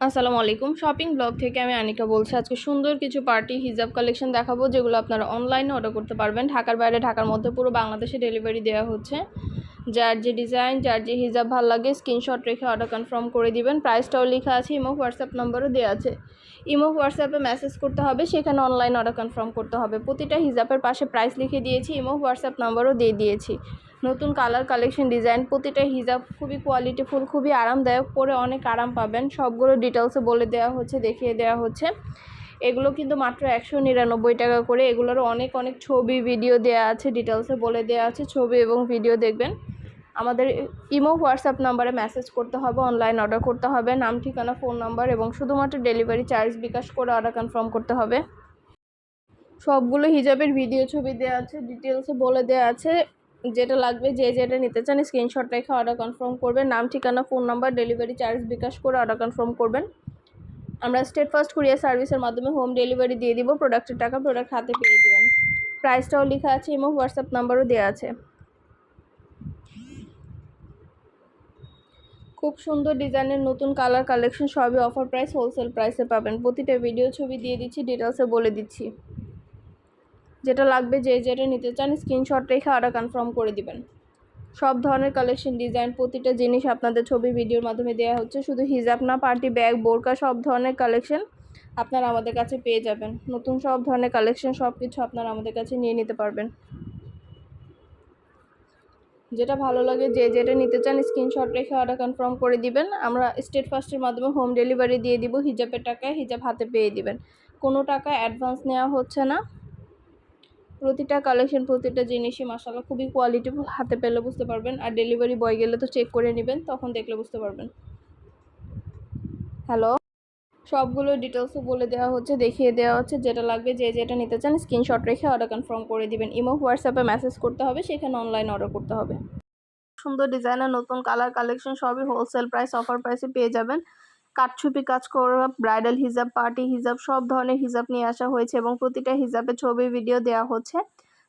আসসালামু আলাইকুম। Shopping blog থেকে আমি আনিকা বলছি, আজকে সুন্দর কিছু পার্টি হিজাব কালেকশন দেখাবো, যেগুলো আপনারা অনলাইনে অর্ডার করতে পারবেন। ঢাকার বাইরে, ঢাকার মধ্যে পুরো বাংলাদেশে ডেলিভারি দেওয়া হচ্ছে। যার যে ডিজাইন, যার যে হিজাব ভালো লাগে স্ক্রিনশট রেখে অর্ডার কনফার্ম করে দিবেন। প্রাইসটাও লেখা আছে ইমো হোয়াটসঅ্যাপ নম্বরও দেওয়া আছে। ইমো হোয়াটসঅ্যাপে মেসেজ করতে হবে, সেখানে অনলাইন অর্ডার কনফার্ম করতে হবে। প্রতিটা হিজাবের পাশে প্রাইস লিখে দিয়েছি ইমো হোয়াটসঅ্যাপ নাম্বারও দিয়ে দিয়েছি। নতুন কালার কালেকশন ডিজাইন প্রতিটা হিজাব খুবই কোয়ালিটিফুল খুবই আরামদায়ক, পরে অনেক আরাম পাবেন। সবগুলো ডিটেলসে বলে দেওয়া হচ্ছে, দেখিয়ে দেওয়া হচ্ছে। এগুলো কিন্তু মাত্র একশো নিরানব্বই টাকা করে। এগুলোরও অনেক অনেক ছবি ভিডিও দেওয়া আছে ডিটেলসে বলে দেওয়া আছে, ছবি এবং ভিডিও দেখবেন। আমাদের ইমো, হোয়াটসঅ্যাপ নাম্বারে মেসেজ করতে হবে, অনলাইন অর্ডার করতে হবে, নাম, ঠিকানা, ফোন নাম্বার এবং শুধুমাত্র ডেলিভারি চার্জ বিকাশ করে অর্ডার কনফার্ম করতে হবে। সবগুলো হিজাবের ভিডিও ছবি দেওয়া আছে ডিটেলসে বলে দেওয়া আছে, যেটা লাগবে, যে যেটা নিতে চান, স্ক্রিনশট রেখে অর্ডার কনফার্ম করবেন। নাম, ঠিকানা, phone number, delivery charge Bkash করে অর্ডার কনফার্ম করবেন। আমরা স্টেট ফার্স্ট কুরিয়ার সার্ভিসের মাধ্যমে হোম ডেলিভারি দিয়ে দিব, প্রোডাক্টের টাকা প্রোডাক্ট হাতে পেয়ে দেবেন প্রাইসটাও লেখা আছে এবং হোয়াটসঅ্যাপ নাম্বারও দেওয়া আছে। খুব সুন্দর ডিজাইনের নতুন কালার কালেকশন সবই অফার প্রাইস হোলসেল প্রাইসে পাবেন। প্রতিটা ভিডিও ছবি দিয়ে দিচ্ছি ডিটেলসে বলে দিচ্ছি। যেটা লাগবে যে যেটা নিতে চান স্ক্রিনশট রেখে অর্ডার কনফার্ম করে দিবেন। সব ধরনের কালেকশন ডিজাইন প্রতিটা জিনিস আপনাদের ছবি ভিডিওর মাধ্যমে দেওয়া হচ্ছে। শুধু হিজাব না পার্টি ব্যাগ বোরকা, সব ধরনের কালেকশন আপনারা আমাদের কাছে পেয়ে যাবেন। নতুন সব ধরনের কালেকশন সব কিছু আপনারা আমাদের কাছে নিয়ে নিতে পারবেন। যেটা ভালো লাগে যে যেটা নিতে চান স্ক্রিনশট রেখে অর্ডার কনফার্ম করে দিবেন। আমরা স্টেট ফার্স্টের মাধ্যমে হোম ডেলিভারি দিয়ে দিব, হিজাবের টাকায় হিজাব হাতে পেয়ে দিবেন। কোনো টাকা অ্যাডভান্স নেওয়া হচ্ছে না। প্রতিটা কালেকশন প্রতিটা জিনিসই মাসাল্লাহ খুবই কোয়ালিটি হাতে পেলে বুঝতে পারবেন। আর ডেলিভারি বয় গেলে তো চেক করে নেবেন, তখন দেখলে বুঝতে পারবেন। হ্যালো সবগুলো ডিটেলসও বলে দেওয়া হচ্ছে, দেখিয়ে দেওয়া হচ্ছে, যেটা লাগবে, যে যেটা নিতে চান স্ক্রিনশট রেখে অর্ডার কনফার্ম করে দিবেন। ইমো হোয়াটসঅ্যাপে মেসেজ করতে হবে, সেখানে অনলাইন অর্ডার করতে হবে। সুন্দর ডিজাইনের নতুন কালার কালেকশন সবই হোলসেল প্রাইস অফার প্রাইসে পেয়ে যাবেন। কাঠছুপি কাজ করা ব্রাইডাল হিজাব পার্টি হিজাব সব ধরনের হিজাব নিয়ে আসা হয়েছে এবং প্রতিটা হিজাবে ছবি ভিডিও দেওয়া হচ্ছে।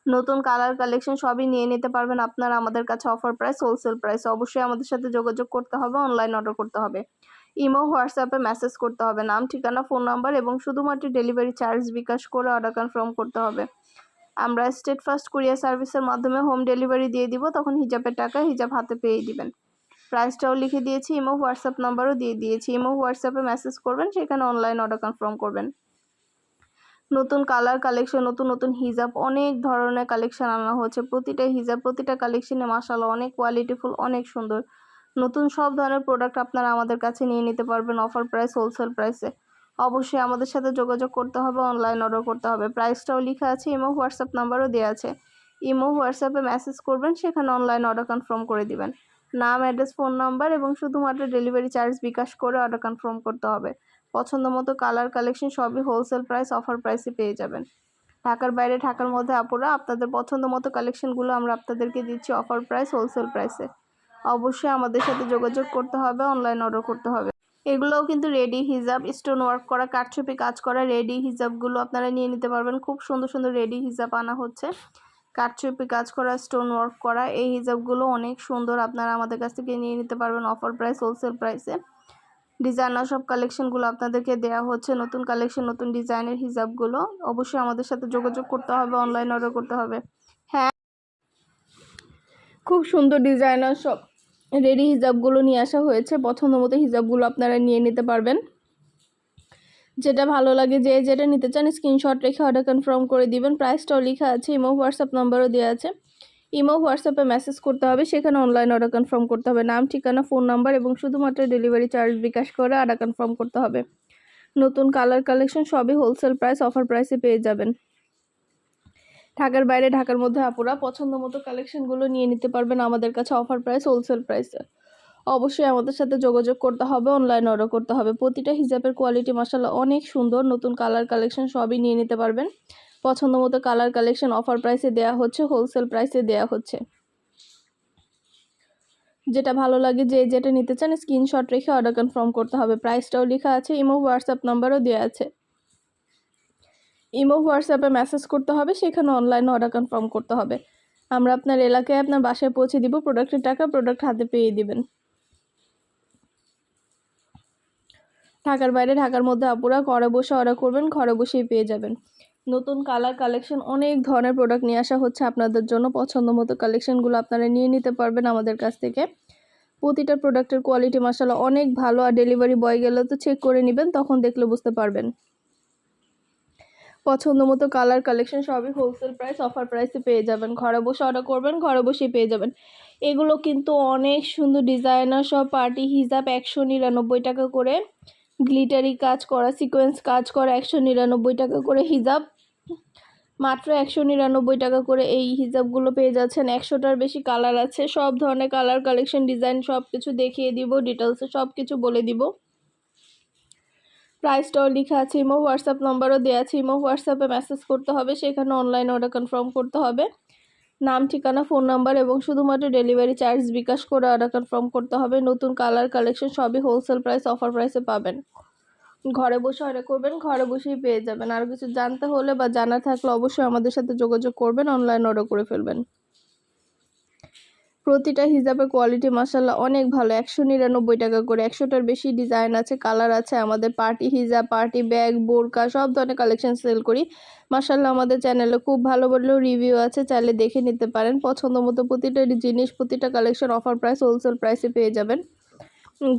নতুন কালার কালেকশন সবই নিয়ে নিতে পারবেন আপনারা, আমাদের কাছে অফার প্রাইস হোলসেল প্রাইস অবশ্যই আমাদের সাথে যোগাযোগ করতে হবে অনলাইন অর্ডার করতে হবে। ইমো, হোয়াটসঅ্যাপে মেসেজ করতে হবে। নাম, ঠিকানা, ফোন নাম্বার এবং শুধুমাত্র ডেলিভারি চার্জ বিকাশ করে অর্ডার কনফার্ম করতে হবে। আমরা স্টেট ফার্স্ট কুরিয়ার সার্ভিসের মাধ্যমে হোম ডেলিভারি দিয়ে দিব, তখন হিজাবের টাকা হিজাব হাতে পেয়ে দিবেন। প্রাইসটাও লিখে দিয়েছি, ইমো, হোয়াটসঅ্যাপ নাম্বারও দিয়ে দিয়েছি। ইমো, হোয়াটসঅ্যাপে মেসেজ করবেন, সেখানে অনলাইন অর্ডার কনফার্ম করবেন। নতুন কালার কালেকশন নতুন নতুন হিজাব, অনেক ধরনের কালেকশন আনা হচ্ছে প্রতিটা হিজাব, প্রতিটা কালেকশনে মাসাল্লাহ অনেক কোয়ালিটিফুল অনেক সুন্দর। নতুন সব ধরনের প্রোডাক্ট আপনারা আমাদের কাছে নিয়ে নিতে পারবেন অফার প্রাইস হোলসেল প্রাইসে অবশ্যই আমাদের সাথে যোগাযোগ করতে হবে অনলাইন অর্ডার করতে হবে। প্রাইসটাও লেখা আছে ইমো হোয়াটসঅ্যাপ নাম্বারও দেওয়া আছে। ইমো হোয়াটসঅ্যাপে মেসেজ করবেন, সেখানে অনলাইন অর্ডার কনফার্ম করে দিবেন। নাম অ্যাড্রেস ফোন নাম্বার এবং শুধুমাত্র ডেলিভারি চার্জ বিকাশ করে অর্ডার কনফার্ম করতে হবে। পছন্দ মতো কালার কালেকশন সবই হোলসেল প্রাইস অফার প্রাইসে পেয়ে যাবেন। ঢাকার বাইরে, ঢাকার মধ্যে আপুরা আপনাদের পছন্দ মতো কালেকশনগুলো আমরা আপনাদেরকে দিচ্ছি অফার প্রাইস হোলসেল প্রাইসে অবশ্যই আমাদের সাথে যোগাযোগ করতে হবে অনলাইন অর্ডার করতে হবে। এগুলোও কিন্তু রেডি হিজাব স্টোন ওয়ার্ক করা, কাঠছুপি কাজ করা রেডি হিজাবগুলো আপনারা নিয়ে নিতে পারবেন। খুব সুন্দর সুন্দর রেডি হিজাব আনা হচ্ছে। কাঠচুপি কাজ করা স্টোন ওয়ার্ক করা, এই হিজাবগুলো অনেক সুন্দর আপনারা আমাদের কাছ থেকে নিয়ে নিতে পারবেন অফার প্রাইস হোলসেল প্রাইসে ডিজাইনার সব কালেকশনগুলো আপনাদেরকে দেওয়া হচ্ছে, নতুন কালেকশন নতুন ডিজাইনের হিজাবগুলো। অবশ্যই আমাদের সাথে যোগাযোগ করতে হবে অনলাইন অর্ডার করতে হবে। হ্যাঁ। খুব সুন্দর ডিজাইনার সব রেডি হিজাবগুলো নিয়ে আসা হয়েছে। পছন্দ মতো হিজাবগুলো আপনারা নিয়ে নিতে পারবেন। যেটা ভালো লাগে যে যেটা নিতে চান স্ক্রিনশট রেখে অর্ডার কনফার্ম করে দিবেন। প্রাইসটাও লেখা আছে ইমো হোয়াটসঅ্যাপ নাম্বারও দেওয়া আছে। ইমো হোয়াটসঅ্যাপে মেসেজ করতে হবে, সেখানে অনলাইন অর্ডার কনফার্ম করতে হবে। নাম, ঠিকানা ফোন নাম্বার এবং শুধুমাত্র ডেলিভারি চার্জ বিকাশ করে অর্ডার কনফার্ম করতে হবে। নতুন কালার কালেকশন সবই হোলসেল প্রাইস অফার প্রাইসে পেয়ে যাবেন। ঢাকার বাইরে, ঢাকার মধ্যে আপুরা পছন্দ মতো কালেকশনগুলো নিয়ে নিতে পারবেন আমাদের কাছে অফার প্রাইস হোলসেল প্রাইসে অবশ্যই আমাদের সাথে যোগাযোগ করতে হবে অনলাইন অর্ডার করতে হবে। প্রতিটা হিজাবের কোয়ালিটি মাসাল্লাহ অনেক সুন্দর, নতুন কালার কালেকশন সবই নিয়ে নিতে পারবেন। পছন্দ মতো কালার কালেকশন অফার প্রাইসে দেওয়া হচ্ছে হোলসেল প্রাইসে দেওয়া হচ্ছে। যেটা ভালো লাগে যে যেটা নিতে চান স্ক্রিনশট রেখে অর্ডার কনফার্ম করতে হবে। প্রাইসটাও লেখা আছে ইমো হোয়াটসঅ্যাপ নাম্বারও দেওয়া আছে। ইমো, হোয়াটসঅ্যাপে মেসেজ করতে হবে, সেখানে অনলাইনে অর্ডার কনফার্ম করতে হবে। আমরা আপনার এলাকায় আপনার বাসায় পৌঁছে দিব, প্রোডাক্টের টাকা, প্রোডাক্ট হাতে পেয়ে দিবেন। ঢাকার বাইরে, ঢাকার মধ্যে আপুরা ঘরে বসে অর্ডার করবেন, ঘরে বসেই পেয়ে যাবেন। নতুন কালার কালেকশন অনেক ধরনের প্রোডাক্ট নিয়ে আসা হচ্ছে আপনাদের জন্য। পছন্দ মতো কালেকশনগুলো আপনারা নিয়ে নিতে পারবেন আমাদের কাছ থেকে। প্রতিটা প্রোডাক্টের কোয়ালিটি মাসালা অনেক ভালো। আর ডেলিভারি বয় গেলে তো চেক করে নেবেন, তখন দেখলে বুঝতে পারবেন। পছন্দ মতো কালার কালেকশন সবই হোলসেল প্রাইস অফার প্রাইসে পেয়ে যাবেন। ঘরে বসে অর্ডার করবেন, ঘরে বসেই পেয়ে যাবেন। এগুলো কিন্তু অনেক সুন্দর ডিজাইনার সব পার্টি হিজাব একশো নিরানব্বই টাকা করে। গ্লিটারি কাজ করা সিকোয়েন্স কাজ করা, একশো নিরানব্বই টাকা করে হিজাব। মাত্র একশো নিরানব্বই টাকা করে এই হিজাবগুলো পেয়ে যাচ্ছেন। একশোটার বেশি কালার আছে। সব ধরনের কালার কালেকশন ডিজাইন সব কিছু দেখিয়ে দিব ডিটেলসে সব কিছু বলে দিব। প্রাইসটাও লেখা আছে ইমো হোয়াটসঅ্যাপ নাম্বারও দেওয়া আছে। ইমো হোয়াটসঅ্যাপে মেসেজ করতে হবে, সেখানে অনলাইন অর্ডার কনফার্ম করতে হবে। নাম, ঠিকানা ফোন নাম্বার এবং শুধুমাত্র ডেলিভারি চার্জ বিকাশ করে অর্ডার কনফার্ম করতে হবে। নতুন কালার কালেকশন সবই হোলসেল প্রাইস অফার প্রাইসে পাবেন। ঘরে বসে অর্ডার করবেন, ঘরে বসেই পেয়ে যাবেন। আর কিছু জানতে হলে বা জানা থাকলে অবশ্যই আমাদের সাথে যোগাযোগ করবেন অনলাইন অর্ডার করে ফেলবেন। প্রতিটা হিজাবের কোয়ালিটি মাসাল্লাহ অনেক ভালো। একশো নিরানব্বই টাকা করে। একশোটার বেশি ডিজাইন আছে কালার আছে। আমাদের পার্টি হিজাব পার্টি ব্যাগ বোরকা সব ধরনের কালেকশন সেল করি। মাসাল্লাহ আমাদের চ্যানেলে খুব ভালো ভালো রিভিউ আছে, চাইলে দেখে নিতে পারেন। পছন্দ মতো প্রতিটা জিনিস, প্রতিটা কালেকশন অফার প্রাইস হোলসেল প্রাইসে পেয়ে যাবেন।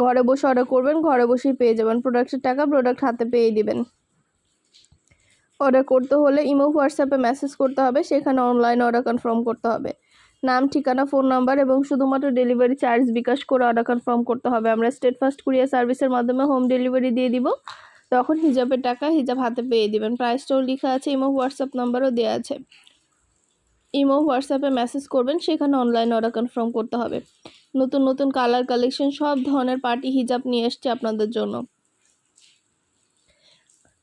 ঘরে বসে অর্ডার করবেন, ঘরে বসেই পেয়ে যাবেন। প্রোডাক্টের টাকা প্রোডাক্ট হাতে পেয়ে দিবেন। অর্ডার করতে হলে ইমো হোয়াটসঅ্যাপে মেসেজ করতে হবে। সেখানে অনলাইন অর্ডার কনফার্ম করতে হবে। নাম, ঠিকানা, ফোন নাম্বার এবং শুধুমাত্র ডেলিভারি চার্জ বিকাশ করে অর্ডার কনফার্ম করতে হবে। আমরা স্টেট ফার্স্ট কুরিয়ার সার্ভিসের মাধ্যমে হোম ডেলিভারি দিয়ে দিব। তখন হিজাবের টাকা হিজাব হাতে পেয়ে দিবেন। প্রাইসটাও লেখা আছে ইমো হোয়াটসঅ্যাপ নাম্বারও দেওয়া আছে। ইমো হোয়াটসঅ্যাপে মেসেজ করবেন, সেখানে অনলাইন অর্ডার কনফার্ম করতে হবে। নতুন নতুন কালার কালেকশন সব ধরনের পার্টি হিজাব নিয়ে এসছে আপনাদের জন্য।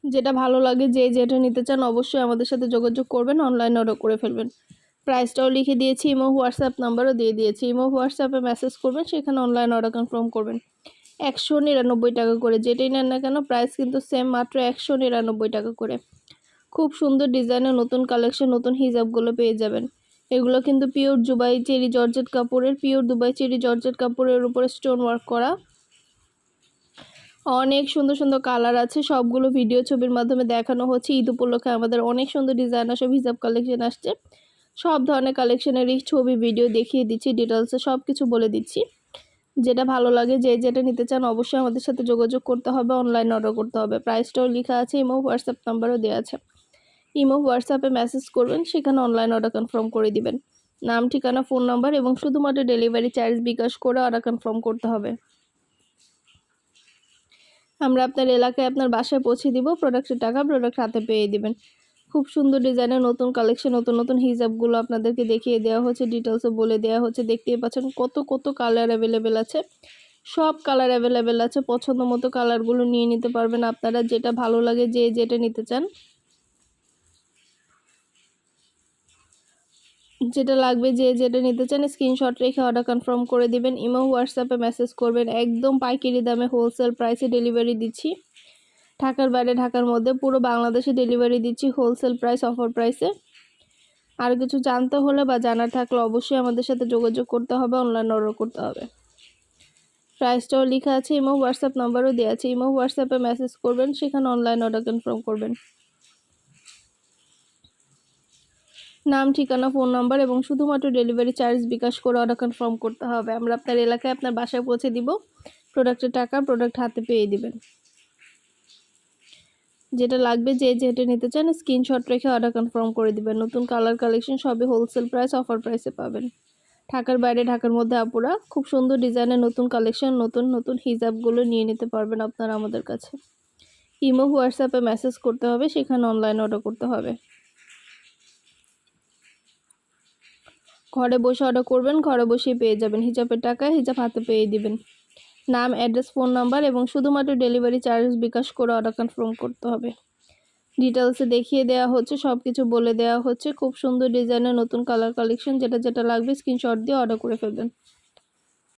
যেটা ভালো লাগে, যে যেটা নিতে চান অবশ্যই আমাদের সাথে যোগাযোগ করবেন অনলাইন অর্ডার করে ফেলবেন। প্রাইসটাও লিখে দিয়েছি, ইমো, হোয়াটসঅ্যাপ নাম্বারও দিয়ে দিয়েছি। ইমো, হোয়াটসঅ্যাপে মেসেজ করবেন, সেখানে অনলাইন অর্ডার কনফার্ম করবেন। একশো নিরানব্বই টাকা করে, যেটাই নেন না কেন প্রাইস কিন্তু সেম মাত্র একশো নিরানব্বই টাকা করে। খুব সুন্দর ডিজাইনের নতুন কালেকশন নতুন হিজাবগুলো পেয়ে যাবেন। এগুলো কিন্তু পিওর দুবাই চেরি জর্জেট কাপড়ের পিওর দুবাই চেরি জর্জেট কাপড়ের উপরে স্টোন ওয়ার্ক করা। অনেক সুন্দর সুন্দর কালার আছে, সবগুলো ভিডিও ছবির মাধ্যমে দেখানো হচ্ছে। ঈদ উপলক্ষে আমাদের অনেক সুন্দর ডিজাইনার সব হিজাব কালেকশন আসছে। সব ধরনের কালেকশনেরই ছবি ভিডিও দেখিয়ে দিচ্ছি ডিটেলসে সব কিছু বলে দিচ্ছি। যেটা ভালো লাগে, যে যেটা নিতে চান অবশ্যই আমাদের সাথে যোগাযোগ করতে হবে অনলাইন অর্ডার করতে হবে। প্রাইসটাও লেখা আছে ইমো হোয়াটসঅ্যাপ নাম্বারও দেওয়া আছে। ইমো হোয়াটসঅ্যাপে মেসেজ করবেন, সেখানে অনলাইন অর্ডার কনফার্ম করে দিবেন। নাম, ঠিকানা ফোন নাম্বার এবং শুধুমাত্র ডেলিভারি চার্জ বিকাশ করে অর্ডার কনফার্ম করতে হবে। আমরা আপনার এলাকায় আপনার বাসায় পৌঁছে দিব প্রোডাক্টের টাকা প্রোডাক্ট হাতে পেয়ে দিবেন। খুব সুন্দর ডিজাইনের নতুন কালেকশন নতুন নতুন হিজাবগুলো আপনাদেরকে দেখিয়ে দেওয়া হচ্ছে ডিটেলসে বলে দেওয়া হচ্ছে। দেখতেই পাচ্ছেন কত কত কালার অ্যাভেলেবেল আছে। সব কালার অ্যাভেলেবেল আছে। পছন্দ মতো কালারগুলো নিয়ে নিতে পারবেন আপনারা। যেটা ভালো লাগে যে যেটা নিতে চান। যেটা লাগবে যে যেটা নিতে চান স্ক্রিনশট রেখে অর্ডার কনফার্ম করে দিবেন। ইমো হোয়াটসঅ্যাপে মেসেজ করবেন। একদম পাইকারি দামে হোলসেল প্রাইসে ডেলিভারি দিচ্ছি। ঢাকার বাইরে, ঢাকার মধ্যে পুরো বাংলাদেশে ডেলিভারি দিচ্ছি হোলসেল প্রাইস অফার প্রাইসে আর কিছু জানতে হলে বা জানার থাকলে অবশ্যই আমাদের সাথে যোগাযোগ করতে হবে অনলাইন অর্ডার করতে হবে। প্রাইসটাও লেখা আছে ইমো হোয়াটসঅ্যাপ নাম্বারও দেওয়া আছে। ইমো হোয়াটসঅ্যাপে মেসেজ করবেন, সেখানে অনলাইন অর্ডার কনফার্ম করবেন। নাম, ঠিকানা ফোন নাম্বার এবং শুধুমাত্র ডেলিভারি চার্জ বিকাশ করে অর্ডার কনফার্ম করতে হবে। আমরা আপনার এলাকায় আপনার বাসায় পৌঁছে দিব প্রোডাক্টের টাকা প্রোডাক্ট হাতে পেয়ে দিবেন। যেটা লাগবে যে যেটা নিতে চান স্ক্রিনশট রেখে অর্ডার কনফার্ম করে দিবেন। নতুন কালার কালেকশন সবই হোলসেল প্রাইস অফার প্রাইসে পাবেন। ঢাকার বাইরে, ঢাকার মধ্যে আপুরা খুব সুন্দর ডিজাইনের নতুন কালেকশন নতুন নতুন হিজাবগুলো নিয়ে নিতে পারবেন আপনারা আমাদের কাছে। ইমো হোয়াটসঅ্যাপে মেসেজ করতে হবে, সেখানে অনলাইন অর্ডার করতে হবে। ঘরে বসে অর্ডার করবেন, ঘরে বসেই পেয়ে যাবেন। হিজাবের টাকা হিজাব হাতে পেয়ে দিবেন। নাম, অ্যাড্রেস, ফোন নাম্বার এবং শুধুমাত্র ডেলিভারি চার্জ বিকাশ করে অর্ডার কনফার্ম করতে হবে। ডিটেলসে দেখিয়ে দেওয়া হচ্ছে সব কিছু বলে দেওয়া হচ্ছে। খুব সুন্দর ডিজাইনের নতুন কালার কালেকশন, যেটা যেটা লাগবে স্ক্রিনশট দিয়ে অর্ডার করে ফেলবেন।